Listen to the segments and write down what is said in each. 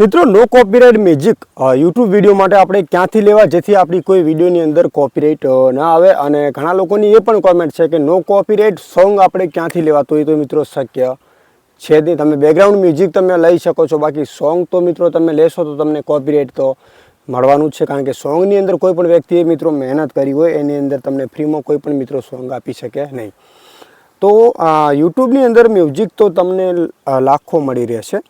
મિત્રો નો copyright music YouTube video માટે આપણે ક્યાંથી લેવા? જેથી આપણી કોઈ વિડીયોની અંદર કોપીરાઇટ ના આવે. અને ઘણા લોકોની એ પણ કોમેન્ટ છે કે નો કોપીરાઇટ સોંગ આપણે ક્યાંથી લેવા? તો એ તો મિત્રો શક્ય છે નહીં. તમે બેકગ્રાઉન્ડ મ્યુઝિક તમે લઈ શકો છો. બાકી સોંગ તો મિત્રો તમે લેશો તો તમને કોપીરાઇટ તો મળવાનું જ છે. કારણ કે સોંગની અંદર કોઈ પણ વ્યક્તિએ મિત્રો મહેનત કરી હોય, એની અંદર તમને ફ્રીમાં કોઈ પણ મિત્રો સોંગ આપી શકે નહીં. તો યુટ્યુબની અંદર મ્યુઝિક તો તમને લાખો મળી રહેશે.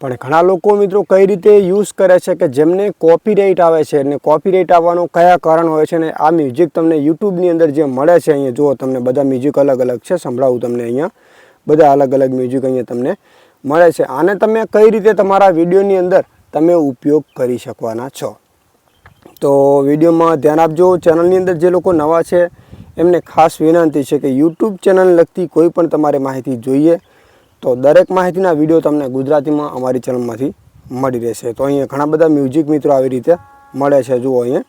પણ ઘણા લોકો મિત્રો કઈ રીતે યુઝ કરે છે કે જેમને કોપીરાઇટ આવે છે અને કોપીરાઇટ આવવાનું કયા કારણ હોય છે ને આ મ્યુઝિક તમને યુટ્યુબની અંદર જે મળે છે અહીંયા, જુઓ તમને બધા મ્યુઝિક અલગ અલગ છે, સંભળાવું તમને અહીંયા. બધા અલગ અલગ મ્યુઝિક અહીંયા તમને મળે છે. આને તમે કઈ રીતે તમારા વિડીયોની અંદર તમે ઉપયોગ કરી શકવાના છો? તો વિડીયોમાં ધ્યાન આપજો. ચેનલની અંદર જે લોકો નવા છે, એમને ખાસ વિનંતી છે કે યુટ્યુબ ચેનલ લગતી કોઈ પણ તમારે માહિતી જોઈએ. તો દરેક માહિતીના વીડિયો તમને ગુજરાતીમાં અમારી ચેનલમાંથી મળી રહેશે. તો અહીંયા ઘણા બધા મ્યુઝિક મિત્રો આવી રીતે મળે છે, જુઓ અહીંયા.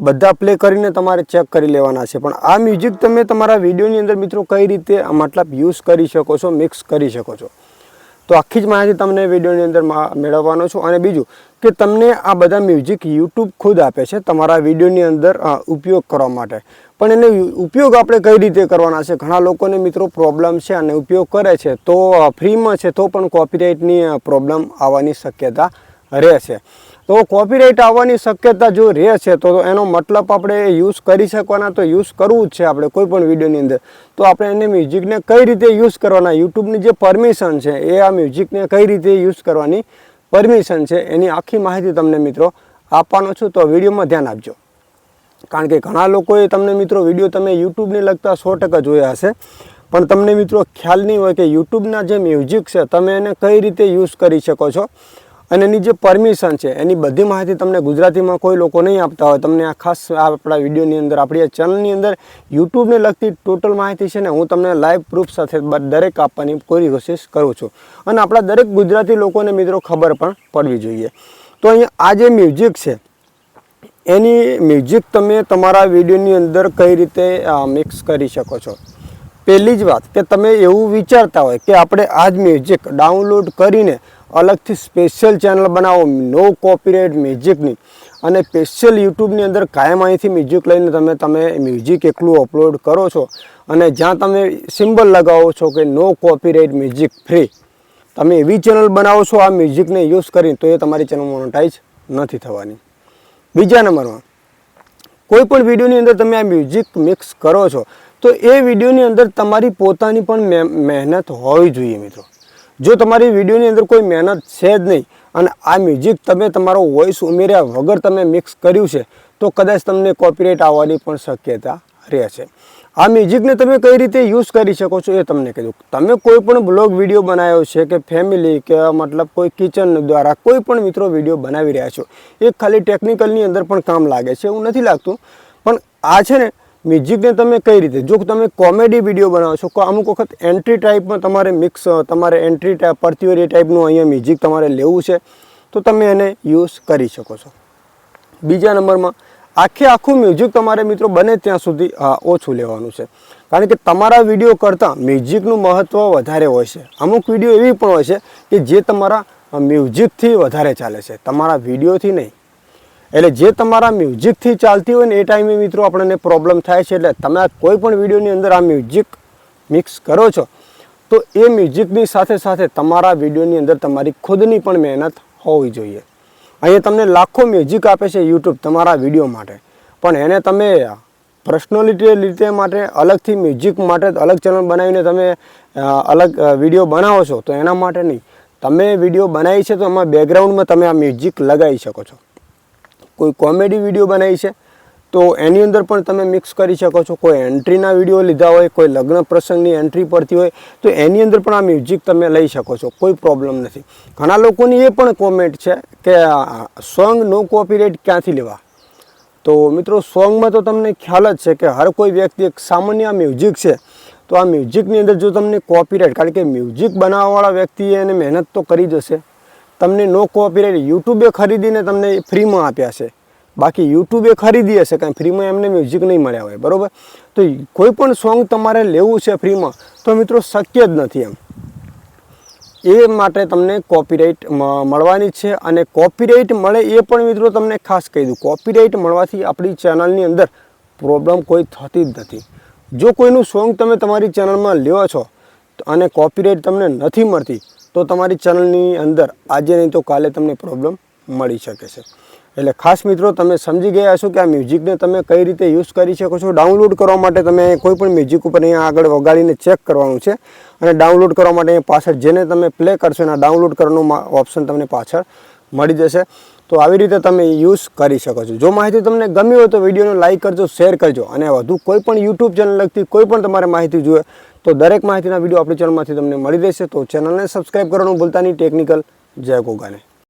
બધા પ્લે કરીને તમારે ચેક કરી લેવાના છે. પણ આ મ્યુઝિક તમે તમારા વિડીયોની અંદર મિત્રો કઈ રીતે મતલબ યુઝ કરી શકો છો, મિક્સ કરી શકો છો? તો આખી જ માહિતી તમને વિડીયોની અંદર મેળવવાનો છું. અને બીજું કે તમને આ બધા મ્યુઝિક યુટ્યુબ ખુદ આપે છે તમારા વિડીયોની અંદર ઉપયોગ કરવા માટે. પણ એને ઉપયોગ આપણે કઈ રીતે કરવાના છે? ઘણા લોકોને મિત્રો પ્રોબ્લેમ છે અને ઉપયોગ કરે છે. તો ફ્રીમાં છે તો પણ કોપીરાઇટની પ્રોબ્લેમ આવવાની શક્યતા રહે છે તો કોપીરાઇટ આવવાની શક્યતા જો રહે છે, તો એનો મતલબ આપણે યુઝ કરી શકવાના, તો યુઝ કરવું જ છે આપણે કોઈ પણ વિડીયોની અંદર. તો આપણે એને મ્યુઝિકને કઈ રીતે યુઝ કરવાના, યુટ્યુબની જે પરમિશન છે, એ આ મ્યુઝિકને કઈ રીતે યુઝ કરવાની પરમિશન છે, એની આખી માહિતી તમને મિત્રો આપવાનો છું. તો વિડીયોમાં ધ્યાન આપજો. કારણ કે ઘણા લોકોએ તમને મિત્રો વીડિયો તમે યુટ્યુબને લગતા સો ટકા જોયા હશે. પણ તમને મિત્રો ખ્યાલ નહીં હોય કે યુટ્યુબના જે મ્યુઝિક છે, તમે એને કઈ રીતે યુઝ કરી શકો છો? અને એની જે પરમિશન છે, એની બધી માહિતી તમને ગુજરાતીમાં કોઈ લોકો નહીં આપતા હોય. તમને આ ખાસ આપણા વિડીયોની અંદર, આપણી આ ચેનલની અંદર યુટ્યુબને લગતી ટોટલ માહિતી છે ને, હું તમને લાઈવ પ્રૂફ સાથે દરેક આપવાની પૂરી કોશિશ કરું છું. અને આપણા દરેક ગુજરાતી લોકોને મિત્રો ખબર પણ પડવી જોઈએ. તો અહીંયા આ જે મ્યુઝિક છે, એની મ્યુઝિક તમે તમારા વિડીયોની અંદર કઈ રીતે મિક્સ કરી શકો છો? પહેલી જ વાત કે તમે એવું વિચારતા હોય કે આપણે આ જ મ્યુઝિક ડાઉનલોડ કરીને અલગથી સ્પેશિયલ ચેનલ બનાવો નો કોપીરાઇટ મ્યુઝિકની અને સ્પેશિયલ યુટ્યુબની અંદર કાયમ અહીંથી મ્યુઝિક લઈને તમે તમે મ્યુઝિક એકલું અપલોડ કરો છો અને જ્યાં તમે સિમ્બલ લગાવો છો કે નો કોપીરાઇટ મ્યુઝિક ફ્રી તમે એવી ચેનલ બનાવો છો આ મ્યુઝિકને યુઝ કરીને, તો એ તમારી ચેનલ મોનોટાઈઝ નથી થવાની. બીજા નંબરમાં, કોઈ પણ વિડીયોની અંદર તમે આ મ્યુઝિક મિક્સ કરો છો, તો એ વિડીયોની અંદર તમારી પોતાની પણ મહે- મહેનત હોવી જોઈએ મિત્રો. જો તમારી વિડીયોની અંદર કોઈ મહેનત છે જ નહીં અને આ મ્યુઝિક તમે તમારો વોઇસ ઉમેર્યા વગર તમે મિક્સ કર્યું છે, તો કદાચ તમને કોપીરાઇટ આવવાની પણ શક્યતા રહે છે. આ મ્યુઝિકને તમે કઈ રીતે યુઝ કરી શકો છો એ તમને કીધું. તમે કોઈ પણ બ્લોગ વીડિયો બનાવ્યો છે કે ફેમિલી કે મતલબ કોઈ કિચન દ્વારા કોઈ પણ મિત્રો વીડિયો બનાવી રહ્યા છો, એ ખાલી ટેકનિકલની અંદર પણ કામ લાગે છે એવું નથી લાગતું. પણ આ છે ને મ્યુઝિકને તમે કઈ રીતે? જો તમે કોમેડી વીડિયો બનાવો છો અમુક વખત એન્ટ્રી ટાઈપમાં તમારે મિક્સ તમારે એન્ટ્રી ટાઈપ પડતી ટાઈપનું અહીંયા મ્યુઝિક તમારે લેવું છે, તો તમે એને યુઝ કરી શકો છો. બીજા નંબરમાં, આખે આખું મ્યુઝિક તમારે મિત્રો બને ત્યાં સુધી ઓછું લેવાનું છે. કારણ કે તમારા વીડિયો કરતાં મ્યુઝિકનું મહત્ત્વ વધારે હોય છે. અમુક વીડિયો એવી પણ હોય છે કે જે તમારા મ્યુઝિકથી વધારે ચાલે છે. તમારા વિડીયોથી નહીં. એટલે જે તમારા મ્યુઝિકથી ચાલતી હોય ને એ ટાઈમે મિત્રો આપણને પ્રોબ્લેમ થાય છે એટલે તમે કોઈ પણ વિડીયોની અંદર આ મ્યુઝિક મિક્સ કરો છો, તો એ મ્યુઝિકની સાથે સાથે તમારા વિડીયોની અંદર તમારી ખુદની પણ મહેનત હોવી જોઈએ. અહીંયા તમને લાખો મ્યુઝિક આપે છે યુટ્યુબ તમારા વીડિયો માટે. પણ એને તમે પર્સનલિટી રીતે માટે, અલગથી મ્યુઝિક માટે અલગ ચેનલ બનાવીને તમે અલગ વીડિયો બનાવો છો તો એના માટે નહીં. તમે વીડિયો બનાવી છે તો એમાં બેકગ્રાઉન્ડમાં તમે આ મ્યુઝિક લગાવી શકો છો. કોઈ કોમેડી વીડિયો બનાવી છે, તો એની અંદર પણ તમે મિક્સ કરી શકો છો. કોઈ એન્ટ્રીના વીડિયો લીધા હોય, કોઈ લગ્ન પ્રસંગની એન્ટ્રી પડતી હોય, તો એની અંદર પણ આ મ્યુઝિક તમે લઈ શકો છો. કોઈ પ્રોબ્લેમ નથી. ઘણા લોકોની એ પણ કોમેન્ટ છે કે સોંગ નો કોપીરાઇટ ક્યાંથી લેવા? તો મિત્રો સોંગમાં તો તમને ખ્યાલ જ છે કે હર કોઈ વ્યક્તિ, એક સામાન્ય મ્યુઝિક છે, તો આ મ્યુઝિકની અંદર જો તમને કોપીરાઇટ કારણ કે મ્યુઝિક બનાવવાવાળા વ્યક્તિએ એને મહેનત તો કરી જ હશે. તમને નો કોપીરાઇટ યુટ્યુબે ખરીદીને તમને ફ્રીમાં આપ્યા છે. બાકી યુટ્યુબે ખરીદી હશે, કાંઈ ફ્રીમાં એમને મ્યુઝિક નહીં મળ્યા હોય, બરાબર? તો કોઈ પણ સોંગ તમારે લેવું છે ફ્રીમાં તો મિત્રો શક્ય જ નથી એમ. એ માટે તમને કોપીરાઇટ મળવાની છે અને કોપીરાઇટ મળે એ પણ મિત્રો તમને ખાસ કહી દઉં. કોપીરાઇટ મળવાથી આપણી ચેનલની અંદર પ્રોબ્લેમ કોઈ થતી જ નથી. જો કોઈનું સોંગ તમે તમારી ચેનલમાં લેવા છો અને કોપીરાઇટ તમને નથી મળતી તો તમારી ચેનલની અંદર આજે નહીં તો કાલે તમને પ્રોબ્લેમ મળી શકે છે. એટલે ખાસ મિત્રો, તમે સમજી ગયા હશો કે આ મ્યુઝિકને તમે કઈ રીતે યુઝ કરી શકો છો. ડાઉનલોડ કરવા માટે તમે કોઈ પણ મ્યુઝિક ઉપર અહીંયા આગળ વગાડીને ચેક કરવાનું છે અને ડાઉનલોડ કરવા માટે અહીંયા પાછળ જેને તમે પ્લે કરશો એના ડાઉનલોડ કરવાનું ઓપ્શન તમને પાછળ મળી જશે. તો આવી રીતે તમે યુઝ કરી શકો છો. જો માહિતી તમને ગમી હોય તો વિડીયોને લાઇક કરજો, શેર કરજો અને વધુ કોઈ પણ યુટ્યુબ ચેનલ લગતી કોઈ પણ તમારે માહિતી જોઈએ તો દરેક માહિતીના વીડિયો આપણી ચેનલમાંથી તમને મળી રહેશે. તો ચેનલને સબસ્ક્રાઈબ કરવાનું ભૂલતા નહીં. ટેકનિકલ જય ગોગાને.